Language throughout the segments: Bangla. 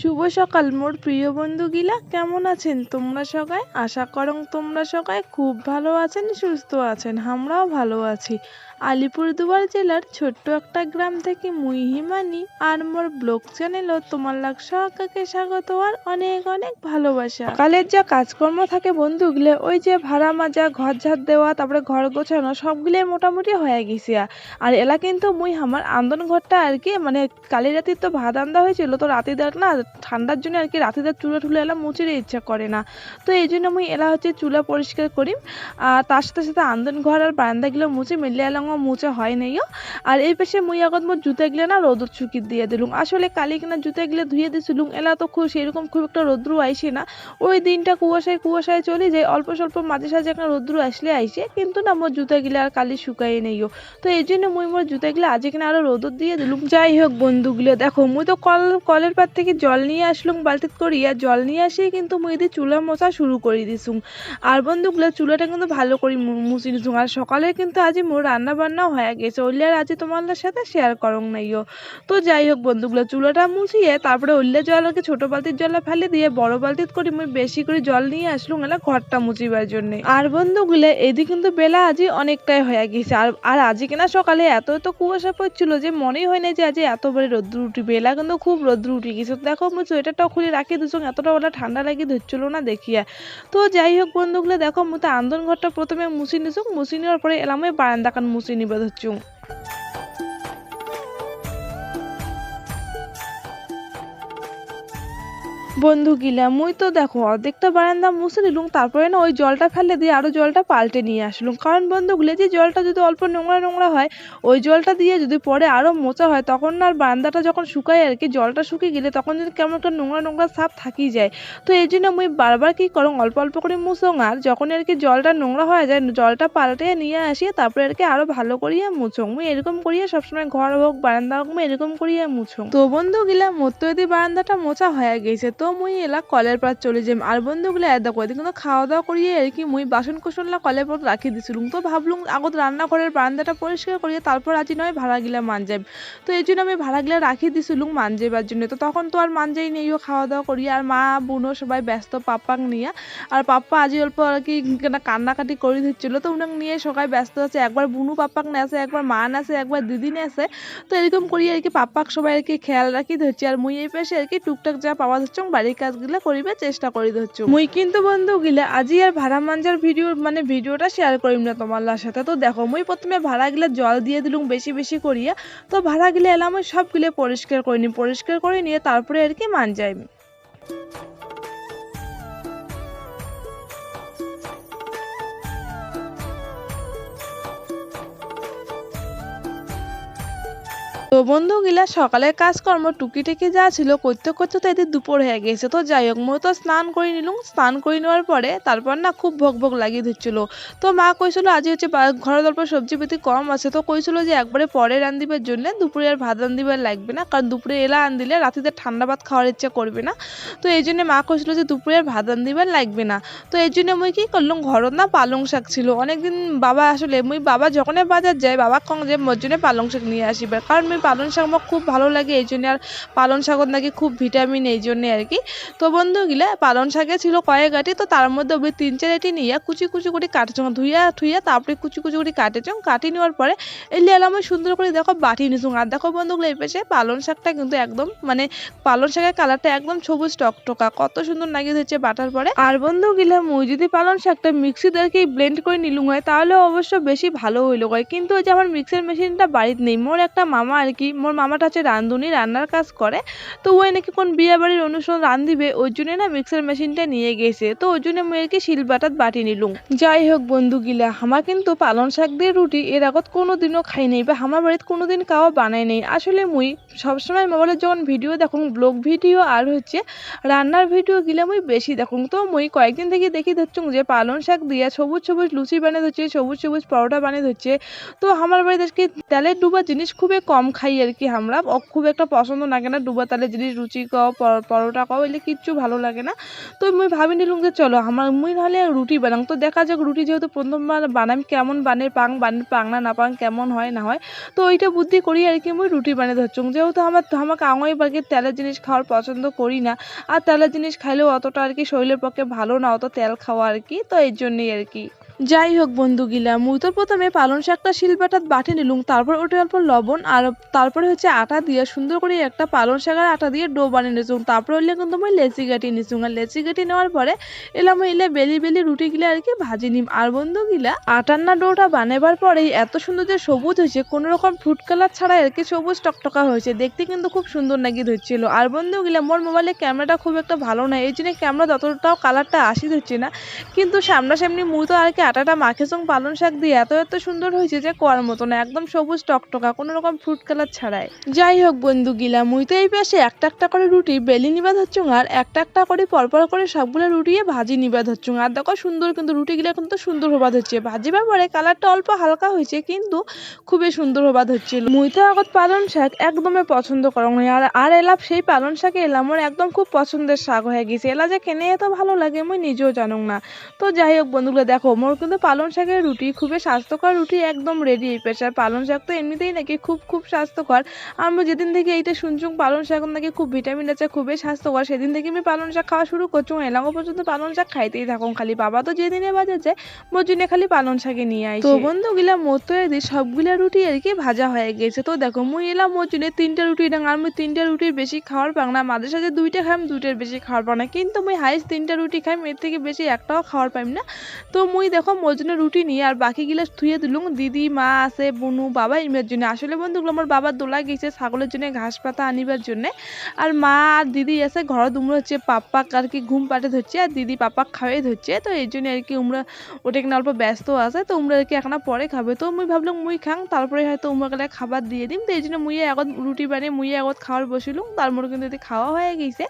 শুভ সকাল মোর প্রিয় বন্ধুগিলা, কেমন আছেন তোমরা সবাই? আশা করং তোমরা সবাই খুব ভালো আছেন, সুস্থ আছেন, আমরাও ভালো আছি। আলিপুরদুয়ার জেলার ছোট্ট একটা গ্রাম থেকে মুই হিমানি আর মোর ব্লগ চ্যানেলও তোমার লাগ সবাইকে স্বাগত আর অনেক অনেক ভালোবাসা। সকালের যা কাজকর্ম থাকে বন্ধুগুলো, ওই যে ভাড়া মাজা, ঘর ঝাড় দেওয়া, তারপরে ঘর গোছানো সবগুলোই মোটামুটি হয়ে গেছে আর এলা কিন্তু মুই আমার আন্দন ঘরটা আর কি মানে কালি রাতে তো ভাত আন্দা হয়েছিল, তো রাতে দেখ না ঠান্ডার জন্য আর কি রাতে তার চুলা টুলা এলা মুচির ইচ্ছা করে না। তো এই জন্য মুই এলা হচ্ছে চুলা পরিষ্কার করি। আর তার সাথে সাথে আন্দন ঘর আর বারান্দাগুলো মুছে মিলিয়ে এলাম ও মুছে হয় নাইও আর এই পেশে মুই আগত মোর জুতাগুলো না রোদত শুকি দিয়ে দিলুম আসলে কালি কিনা জুতাগুলো ধুয়ে দিছিলুম এলা তো খুব সেরকম খুব একটা রোদ্রু আইসে না। ওই দিনটা কুয়াশায় কুয়াশায় চলে যায় অল্প স্বল্প মাঝে সাঝে একটা রোদ্রু আসলে আইসে, কিন্তু না মোর জুতাগুলো আর কালি শুকাই নেইও তো এই জন্য মুই মোর জুতাগুলো আজকে কিনা আরও রোদত দিয়ে দিলুম যাই হোক বন্ধুগুলো দেখো মুই তো কল, কলের পার থেকে জল নিয়ে আসলুম বালতিত করি আর জল নিয়ে আসি কিন্তু মুই দিয়ে চুলা মোছা শুরু করে দিছুম আর বন্ধুগুলো চুলাটা কিন্তু ভালো করে মুছি দিছুম আর সকালে কিন্তু আজি মোর রান্না বান্নাও হয়ে গেছে। ওইলে আর আজি তোমাদের সাথে শেয়ার করং নাইও। তো যাই হোক বন্ধুগুলো চুলাটা মুছিয়ে তারপরে ওইলে জলকে ছোট বালতির জলে ফেলে দিয়ে বড় বালতিত করে মুই বেশি করে জল নিয়ে আসলুম এলা ঘরটা মুছিবার জন্য। আর বন্ধুগুলো এদিকে কিন্তু বেলা আজি অনেকটাই হয়ে গেছে। আর আর আজি কিনা সকালে এত এত কুয়াশা পড়ছিল যে মনেই হয় না যে আজ এত বড় রোদ্র বেলা কিন্তু খুব রোদ্র উঠে গেছে। দেখো মুই সোয়েটারটাও খুলে রাখি দুজন এতটা ওটা ঠান্ডা লাগি ধরছিল না দেখিয়া তো যাই হোক বন্ধুগুলো, দেখো মুই তো আন্দন ঘরটা প্রথমে মুছি নিছুম মুছি নেওয়ার পরে এলাম বারান্দাকান বারান্দা কান মুছি নিবে ধরছুম বন্ধু গিলা। মুই তো দেখো, অর্ধেকটা বারান্দা মুছে নিলুম তারপরে না ওই জলটা ফেলে দিয়ে আরও জলটা পাল্টে নিয়ে আসলুম। কারণ বন্ধুগুলো যে জলটা যদি অল্প নোংরা নোংরা হয়, ওই জলটা দিয়ে যদি পরে আরও মোচা হয়, তখন আর বারান্দাটা যখন শুকায় আর কি, জলটা শুকিয়ে গেলে তখন যদি কেমন একটা নোংরা নোংরা সাপ থাকি যায়। তো এই জন্য মুই বারবার কি করং অল্প অল্প করে মুছং আর যখন আর কি জলটা নোংরা হয়ে যায়, জলটা পাল্টে নিয়ে আসি, তারপরে আর কি আরও ভালো করিয়া মুছং মুই এরকম করিয়া সবসময় ঘর হোক, বারান্দা হোক, মুই এরকম করিয়া মুছং তো বন্ধু গিলা মতো যদি বারান্দাটা মোচা হয়ে গেছে। তো মুই এলা কলের পার চলে যাম। আর বন্ধুগুলো এদা করে কিন্তু খাওয়া দাওয়া করিয়ে আর কি মুই বাসন কুসনলা কলের পর রাখি দিছিলুম তো ভাবলুম আগত রান্না রান্নাঘরের বারান্দাটা পরিষ্কার করিয়ে তারপর আজি নয় ভাড়া গিলা মানজাইম তো এই জন্য আমি ভাড়া গিলা রাখি দিছিলুম মানজাইবার জন্য। তো তখন তো আর মানজাই নেইও খাওয়া দাওয়া করিয়ে। আর মা বোনও সবাই ব্যস্ত পাপ্পাক নিয়ে। আর পাপ্পা আজি অল্প আর কি কেনা কান্নাকাটি করে দিচ্ছিল। তো উনাকে নিয়ে সবাই ব্যস্ত আছে। একবার বুনু পাপ্পাক নেছে একবার মা নেছে একবার দিদি নেছে তো এরকম করি আর কি পাপ্পাক সবাই আর কি খেয়াল রাখি ধরছি। আর মুই এই পাশে আর কি টুকটাক যা পাওয়া ধরছ বাড়ির কাজগুলো করিবার চেষ্টা করি ধরছো মুই কিন্তু বন্ধু গিলা আজি আর ভাড়া মাঞ্জার ভিডিও মানে ভিডিওটা শেয়ার করিম না তোমার সাথে তো দেখো, মুই প্রথমে ভাড়া গিলা জল দিয়ে দিলুম বেশি বেশি করিয়া। তো ভাড়া গিলা এলাম সবগুলো পরিষ্কার করে নিই, পরিষ্কার করে নিয়ে তারপরে আর কি মান যাই তো বন্ধুগুলা সকালের কাজকর্ম টুকিটাকি যা ছিল করতে করতে তো এদের দুপুর হয়ে গেছে। তো যাই হোক মই তো স্নান করে নিলুম। স্নান করে নেওয়ার পরে তারপর না খুব ভোগ ভোগ লাগিয়ে দিচ্ছিল তো মা কইছিল আজ হচ্ছে ঘরের অল্প সবজি পাতি কম আছে। তো কইছিল যে একবারে পরে রান্ধিবার জন্য দুপুরে আর ভাত রান্ধিবার লাগবে না। কারণ দুপুরে এলা আনদিলে রাতিতে ঠান্ডা ভাত খাওয়ার ইচ্ছা করবে না। তো এই জন্য মা কইছিল যে দুপুরে আর ভাত রান্ধিবার লাগবে না। তো এই জন্য মুই কি করলাম, ঘরত না পালং শাক ছিল। অনেকদিন বাবা আসলে, মুই বাবা যখনই বাজার যায়, বাবা কং যে মোর জন্য পালং শাক নিয়ে আসিবার কারণ মুই পালং শাক আমার খুব ভালো লাগে, এই জন্য আর পালং শাকত নাকি খুব ভিটামিন এই জন্য আর কি। তো বন্ধুগুলা, পালং শাকে ছিল কয়েক আটি, তো তার মধ্যে ওই তিন চার আটি নিয়ে কুচি কুচি করে কাটেছ ধুইয়া ধুইয়া তারপরে কুচি কুচি করে কাটেছ কাটি নেওয়ার পরে এই লিয়ালাম ওই সুন্দর করে দেখো বাটি নিছু আর দেখো বন্ধুগুলো, এই পাশে পালং শাকটা কিন্তু একদম মানে পালং শাকের কালারটা একদম সবুজ টকটকা, কত সুন্দর লাগিয়ে হচ্ছে বাটার পরে। আর বন্ধুগুলা, মুই যদি পালং শাকটা কি ব্লেন্ড করে নিলুম হয়, তাহলে অবশ্য বেশি ভালো হইল হয়। কিন্তু ওই যে আমার মিক্সার মেশিনটা বাড়িতে নেই, মোর একটা মামা আর কি মোর মামাটা হচ্ছে রাঁধুনি, রান্নার কাজ করে। তো ওই নাকি কোন বিয়ে বাড়ির অনুষ্ঠান রাঁধিবে, ওই জন্য না মিক্সার মেশিনটা নিয়ে গেছে। তো ওই জন্য মুই আর কি শিলবাটাত বাটি নিলুম। যাই হোক বন্ধু গিলা আমার কিন্তু পালং শাক দিয়ে রুটি এর আগত কোনোদিনও খাই নাই বা আমার বাড়িতে কোনোদিন কাও বানাই নেই। আসলে মুই সবসময় মোবাইলে যখন ভিডিও দেখুন, ব্লগ ভিডিও আর হচ্ছে রান্নার ভিডিও গিলা মুই বেশি দেখুন। তো মুই কয়েকদিন থেকে দেখি ধরছুম যে পালং শাক দিয়া সবুজ সবুজ লুচি বানিয়ে ধরছে, সবুজ সবুজ পরোটা বানিয়ে ধরছে। তো আমার বাড়িতে তেলের ডুবা জিনিস খুবই কম খাই আর কি আমরা খুব একটা পছন্দ লাগে না। ডুবা তালে জিনিস রুচি কও পরোটা কও, এলে কিচ্ছু ভালো লাগে না। তো মুই ভাবি নিলুম যে চলো আমার মুই নাহলে রুটি বানাং। তো দেখা যাক রুটি যেহেতু প্রথমবার বানাম, কেমন বানে, পাং বান পাং না না পাং, কেমন হয়, না হয়। তো ওইটা বুদ্ধি করি আর কি মুই রুটি বানিয়ে ধরছুম যেহেতু আমার আমাকে আঙুই বাকি তেলের জিনিস খাওয়ার পছন্দ করি না, আর তেলের জিনিস খাইলেও অতটা আর কি শরীরের পক্ষে ভালো না, অত তেল খাওয়া আর কি। তো এর জন্যই আর কি। যাই হোক বন্ধুগিলা মুই তো প্রথমে পালং শাকটা শিলপাটাত বাটি নিলুম, তারপর ওটা অল্প লবণ আর তারপরে হচ্ছে আটা দিয়ে সুন্দর করে একটা পালং শাকের আটা দিয়ে ডো বানিয়ে নিয়েছুম তারপর হইলে কিন্তু মই লেচি গাটি নিছুম আর লেচি গাটি নেওয়ার পরে এলাম এলে বেলি বেলি রুটি গিলা আর কি ভাজি নিম। আর বন্ধুগিলা আটার না ডোটা বানাবার পরেই এত সুন্দর যে সবুজ হয়েছে কোনো রকম ফ্রুট কালার ছাড়া আর কি সবুজ টকটকা হয়েছে। দেখতে কিন্তু খুব সুন্দর নাকি ধরছিল। আর বন্ধুগিলা মোর মোবাইলে ক্যামেরাটা খুব একটা ভালো না এই জন্য ক্যামেরা ততটাও কালারটা আসি ধরছে না, কিন্তু সামনাসামনি মুই তো আর কি আটাটা মাখেছং পালং শাক দিয়ে এত এত সুন্দর হয়েছে যে কোয়ার মতো না, একদম সবুজ টকটকা, কোনো রকম ফ্রুট কালার ছাড়াই। যাই হোক বন্ধু গিলা, মুই তো এই পাশে একটা একটা করে রুটি, বেলি নিবাদ হচ্ছুং আর একটা একটা করে পরপর করে সবগুলো রুটিয়ে ভাজি নিবাদ হচ্ছুং আর দেখো সুন্দর কিন্তু রুটিগুলো কিন্তু সুন্দর হবাদ হচ্ছে। ভাজিবার পরে কালারটা অল্প হালকা হয়েছে কিন্তু খুবই সুন্দর হবাদ হচ্ছিল মুই তো আগত পালং শাক একদমই পছন্দ করং আর আর এলাম সেই পালং শাকে এলাম মোর একদম খুব পছন্দের শাক হয়ে গেছে। এলা যে কেনে এত ভালো লাগে মুই নিজেও জানুং না। তো যাই হোক বন্ধুগুলো, দেখো মোর কিন্তু পালং শাকের রুটি, খুবই স্বাস্থ্যকর রুটি, একদম রেডি এই পেশার পালং শাক তো এমনিতেই নাকি খুব খুব স্বাস্থ্যকর। আমি যেদিন থেকে এইটা শুনছুং পালং শাক নাকি খুব ভিটামিন আছে, খুবই স্বাস্থ্যকর। সেদিন থেকে আমি পালং শাক খাওয়া শুরু করছি এলাঙ্গো পর্যন্ত পালং শাক খাইতেই থাকুন খালি। বাবা তো যেদিনে বাজাচ্ছে মোর জন্য খালি পালং শাকে নিয়ে আইছে তো বন্ধুগুলা মোর তো এদিকে সবগুলা রুটি আর কি ভাজা হয়ে গেছে। তো দেখো, মুই এলাম মোর জন্য তিনটা রুটি ডাং আর মুই তিনটা রুটির বেশি খাওয়ার পাং না। মাঝে সাঝে দুইটা খাইম, দুইটার বেশি খাওয়ার পাং না। কিন্তু মুই হাইস্ট তিনটা রুটি খাইম, এর থেকে বেশি একটাও খাওয়ার পাইম না। তো মুই দেখো মোর জন্য রুটি নিয়ে আর বাকি গিলা থুয়ে দিলুম। দিদি, মা আছে, বনু, বাবা ইমের জন্য। আসলে বন্ধুগুলো, আমার বাবার দোলা গেছে ছাগলের জন্য ঘাস পাতা আনিবার জন্য। আর মা আর দিদি আছে ঘরে উমরা হচ্ছে পাপ্পাক আর কি ঘুম পাটে ধরছে আর দিদি পাপ্পাক খাওয়াই ধরছে। তো এই জন্য আর কি উমরা ওটা কিনা অল্প ব্যস্ত আছে, তো উমরা আর কি এখন পরে খাবে। তো মুই ভাবলাম মুই খাং, তারপরে হয়তো উমরা গেলে খাবার দিয়ে দিম। তো এই জন্য মুই আগত রুটি বানিয়ে মুই আগত খাওয়ার বসিলুম। তারপরে কিন্তু খাওয়া হয়ে গেছে।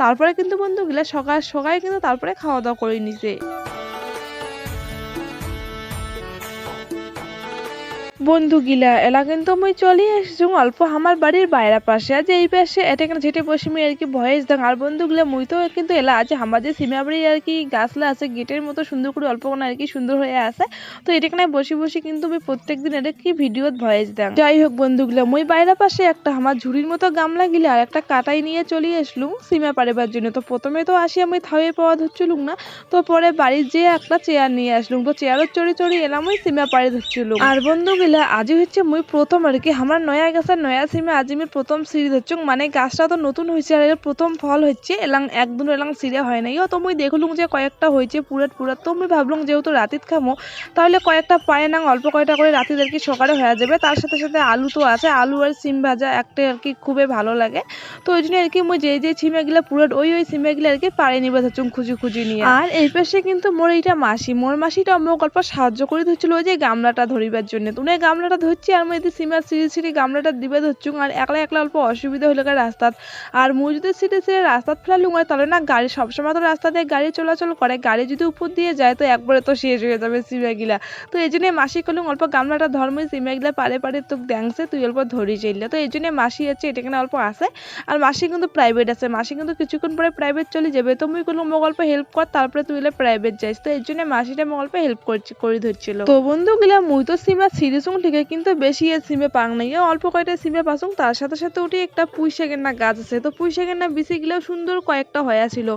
তারপরে কিন্তু বন্ধুগুলা সকাল সকাল কিন্তু তারপরে খাওয়া দাওয়া করে নিছে। বন্ধুগিলা এলা কিন্তু মুই চলে এসেছুং অল্প আমার বাড়ির বাইরা পাশে। আজ এই পাশে এটা কেন ঝেটে বসে মুই আর কি ভয়েস দেখ আর বন্ধুগুলা মুই তো কিন্তু এলা আছে আমার যে সীমা বাড়ি আর কি গাছলা আছে গেটের মতো সুন্দর করে অল্প আর কি সুন্দর হয়ে আছে। তো এটা কেন বসে বসে কিন্তু আমি প্রত্যেকদিন এটা কি ভিডিওত ভয়েস দেন যাই হোক বন্ধুগুলা, মুই বাইরা পাশে একটা আমার ঝুড়ির মতো গামলা গিলা আর একটা কাটাই নিয়ে চলে আসলুম সীমা পারিবার জন্য তো প্রথমে তো আসি আমি থাওয়ে পাওয়া ধরছিলুম না, তো পরে বাড়ির যে একটা চেয়ার নিয়ে আসলুম তো চেয়ারও চড়ে চড়ে এলাম ওই সীমা পাড়ে ধরছিলুম আর বন্ধুগুলা আজ হচ্ছে মুই প্রথম আর কি আমার নয়া গাছের নয়া সিমে আজ আমি প্রথম সিঁড়ি ধরছুম মানে গাছটা তো নতুন হয়েছে আর প্রথম ফল হচ্ছে, এলাং একদিন এলাং সিঁড়ে হয় নাই। তো মুই দেখলুম যে কয়েকটা হয়েছে পুরাত পুরাত, তো মুই ভাবলুম যেহেতু রাতিত খামো, তাহলে কয়েকটা পায়ে নাং অল্প কয়টা করে রাতিত আর কি সকালে হয়ে যাবে। তার সাথে সাথে আলু তো আছে, আলু আর সিম ভাজা একটা আর কি খুবই ভালো লাগে। তো ওই জন্য আর কি মুই যে যে সিমে গুলা পুরাট ওই ওই সিমে গুলা আর কি পাড়ে নিবে ধরছুম খুঁজি খুঁজি নিয়ে। আর এই পাশে কিন্তু মোর এইটা মাসি, মোর মাসিটা মোক অল্প সাহায্য করে ধরছিল ওই যে গামলাটা ধরিবার জন্য। তো উনি গামলাটা ধরছি আর মুই সীমার সিঁড়ি সিঁড়ি গামলাটা দিবে ধরছুম আর একলা একলা অল্প অসুবিধা হইলে রাস্তাত। আর যদি সিঁড়ি সিঁড়ি রাস্তাত ফেলালুম হয় তাহলে না গাড়ি সবসময় তো রাস্তা দিয়ে গাড়ি চলাচল করে। গাড়ি যদি উপর দিয়ে যায় তো একবারে তো শেষ হয়ে যাবে সিমাগিলা তো এই জন্য মাসি কলুম অল্প গামলাটা ধর্ম সিমাগিলা পারে পারে তোকে দ্যাংছে তুই অল্প ধরি চাইলে। তো এই জন্য মাসি আছে, এটা কিনা অল্প আছে। আর মাসি কিন্তু প্রাইভেট আছে। মাসি কিন্তু কিছুক্ষণ পরে প্রাইভেট চলে যাবে। তো মুই কলুম মোক অল্প হেল্প কর, তারপরে তুই প্রাইভেট যাইস। তো এই জন্য মাসিটা মোক অল্প হেল্প করছি, করে ধরছিল। তো বন্ধু গিলা মুই তো সিমা সিরিজুং ঠিক কিন্তু বেশি এ সিমে পাং নাই। অল্প কয়টা সিমে পাসুং, তার সাথে সাথে উঠি একটা পুঁই শাকের না গাছ আছে। তো পুঁই শাকের না বিচি গিলেও সুন্দর কয়েকটা হয়ে ছিল।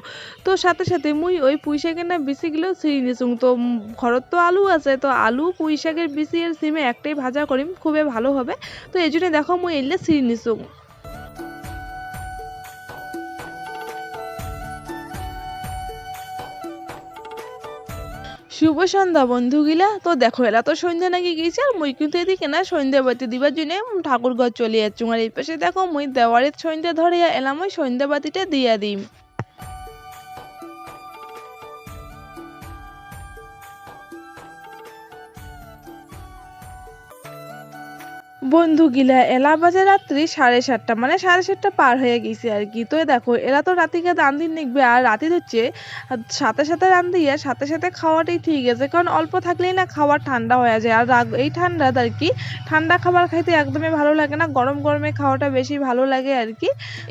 তো সাথে সাথে মুই ওই পুঁই শাকের না বিচিগুলো ছিঁড়ি নিছুং তো ঘরত তো আলু আছে, তো আলু, পুঁই শাকের বিচি আর সিমে একটাই ভাজা করিম, খুবই ভালো হবে। তো এই জন্য দেখো মুই এলে ছিঁড়ি নিছুং শুভ সন্ধ্যা, বন্ধুগিলা। তো দেখো, এলা তো সন্ধ্যা নাকি গিয়েছে, আর মুই কিন্তু এদিকে না সন্ধ্যা বাতি দিবার জন্য ঠাকুর ঘর চলে যাচ্ছি। আর এই পাশে দেখো, মুই দেওয়ারের সন্ধ্যা ধরে এলাম ওই সন্ধ্যা বাতিটা দিয়া দিম। বন্ধুগিলা এলা বাজে রাত্রি সাড়ে সাতটা মানে সাড়ে সাতটা পার হয়ে গেছে আর কি। তো দেখো, এরা তো রাতিকে রান্ধি নিকবে আর রাতি হচ্ছে সাথে সাথে রান্ধিয়ে সাথে সাথে খাওয়াটাই ঠিক আছে, কারণ অল্প থাকলেই না খাবার ঠান্ডা হয়ে যায়। আর এই ঠান্ডাত আর কি, ঠান্ডা খাবার খাইতে একদমই ভালো লাগে না, গরম গরমে খাওয়াটা বেশি ভালো লাগে আর কি।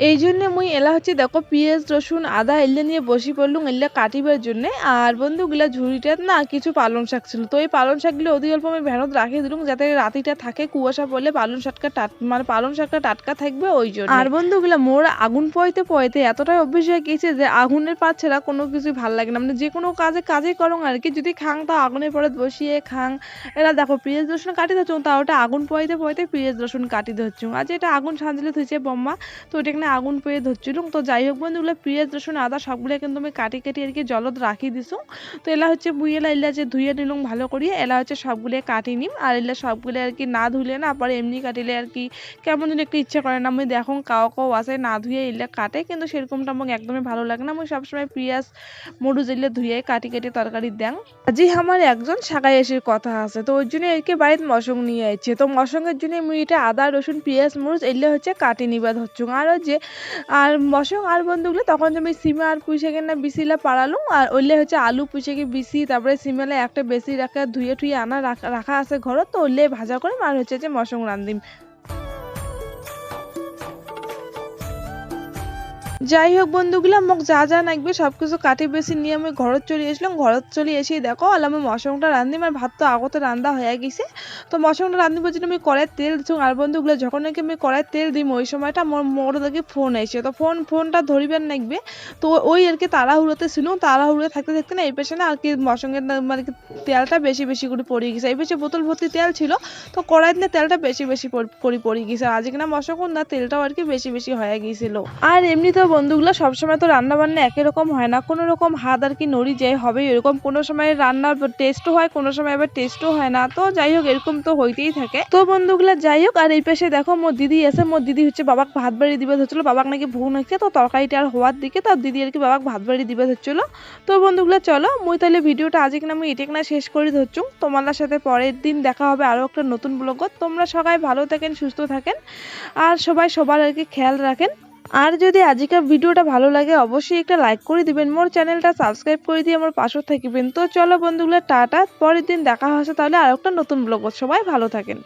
এই জন্য মুই এলা হচ্ছে দেখো, পেঁয়াজ, রসুন, আদা এলে নিয়ে বসি পড়লুম, এলে কাটিবার জন্য। আর বন্ধুগুলা ঝুড়িটাত না কিছু পালং শাক ছিল, তো এই পালং শাকগুলো অতি অল্প আমি ভেনত রাখি দিলুম, যাতে রাতিটা থাকে কুয়াশা পড়লে পালং শাকটা টাট মানে পালং শাকটা টাটকা থাকবে ওই জন্য। আর বন্ধুগুলা মোর আগুন পয়তে পয়তে এতটাই অভ্যেস হয়ে গেছে যে আগুনের পাত ছাড়া কোনো কিছু ভালো লাগে না। মানে যে কোনো কাজে কাজে করং আর কি। যদি খাং তা আগুনের পরে বসিয়ে খাং। এরা দেখো, পেঁয়াজ, রসুন কাটি দিচ্ছ তা ওটা আগুন পয়তে পয়তে পেঁয়াজ, রসুন কাটি ধরছ। আজ এটা আগুন সাঁজলে থুইছে বম্মা, তো ওটা এখানে আগুন পেয়ে ধরছিলুম। তো যাই হোক বন্ধুগুলো পেঁয়াজ, রসুন, আদা সবগুলো কিন্তু আমি কাটি কাটি আর কি জলত রাখি দিছো। তো এলা হচ্ছে বুইয়েলা, এলা যে ধুয়ে নিলুম ভালো করিয়ে, এলা হচ্ছে সবগুলো কাটি নিম। আর এলা সবগুলো আর কি না ধুলে না পরে এমনি কাটিলে আর কি। কেমন যেন একটু ইচ্ছা করে না আমি দেখো কাও কাও আছে, না ধুয়ে এলে কাটে, কিন্তু সেরকমটা আমাকে একদমই ভালো লাগে না। আমি সবসময় পেঁয়াজ, মরু জেলে ধুয়ে কাটি কাটি তরকারি দেন। আজি আমার একজন শাকাই এসের কথা আছে, তো ওই জন্য একে বাড়িতে মশং নিয়ে আইছে। তো মশঙ্গের জন্য আমি এটা আদা, রসুন, পেঁয়াজ, মরিচ এলে হচ্ছে কাটি নিবা ধরছুং আর যে, আর মশং আর বন্ধুগুলো তখন আমি সিমা আর পুঁইশাকের না বিসিলা পাড়ালুম, আর ওইলে হচ্ছে আলু, পুঁইশাকে বিসি তারপরে সিমেলে একটা বেশি রাখা ধুয়ে টুয়ে আনা রাখা- আছে ঘরত তো ওইলে ভাজা করে আর হচ্ছে যে মশং রান্ধিম যাই হোক বন্ধুগুলা, মোক যা যা লাগবে সব কিছু কাটি বেশি নিয়ে আমি ঘরত চলে আসলাম ঘরত চলে এসে দেখো আর আমি মশংটা রান্ধিম আর ভাত তো আগতে রান্ধা হয়ে গেছে। তো মশংটা রান্ধিবার বলছি আমি কড়াই তেল দিচ্ছি আর বন্ধুগুলো যখন নাকি আমি কড়াই তেল দিম, ওই সময়টা মোর মোর দেখি ফোন এসে তো ফোন, ফোনটা ধরিবার লাগবে তো ওই আর কি তাড়াহুড়োতে ছিল তাড়াহুড়ো থাকতে থাকতে না, এই পেছনে না আর কি মশঙ্গের না মানে কি তেলটা বেশি বেশি করে পড়ে গেছে। এই পেশে বোতল ভর্তি তেল ছিল, তো কড়াইতে তেলটা বেশি বেশি করে পড়ে গেছে। আজকে না মশঙ্গ না, তেলটাও আর কি বেশি বেশি হয়ে গিয়েছিল আর এমনি তো বন্ধুগুলো সবসময় তো রান্না বান্না একই রকম হয় না। কোনো রকম হাত আর কি নড়ি যায় হবে এরকম কোনো সময় রান্নার টেস্টও হয়, কোনো সময় আবার টেস্টও হয় না। তো যাই হোক, এরকম তো হইতেই থাকে। তো বন্ধুগুলো যাই হোক, আর এই পাশে দেখো মোর দিদি এসে মোর দিদি হচ্ছে বাবাকে ভাত বাড়ি দিবে ধরছিল, বাবাক নাকি ভুল হচ্ছে তো তরকারিটা আর হওয়ার দিকে তো দিদি আর কি বাবাকে ভাত বাড়ি দিবে ধরছিল। তো বন্ধুগুলো চলো, মুই তাহলে ভিডিওটা আজকে না আমি এটাকে না শেষ করে ধরছুম তোমাদের সাথে পরের দিন দেখা হবে আরও একটা নতুন ব্লগত তোমরা সবাই ভালো থাকেন, সুস্থ থাকেন, আর সবাই সবার আর কি খেয়াল রাখেন। আর যদি আজকের ভিডিওটা ভালো লাগে, অবশ্যই একটা লাইক করে দিবেন। মোর চ্যানেলটা সাবস্ক্রাইব করে দিয়ে আমার পাশে থাকবেন। তো চলো বন্ধুগুলো টাটা। পরের দিন দেখা হচ্ছে তাহলে আর একটা নতুন ব্লগ সবাই ভালো থাকেন।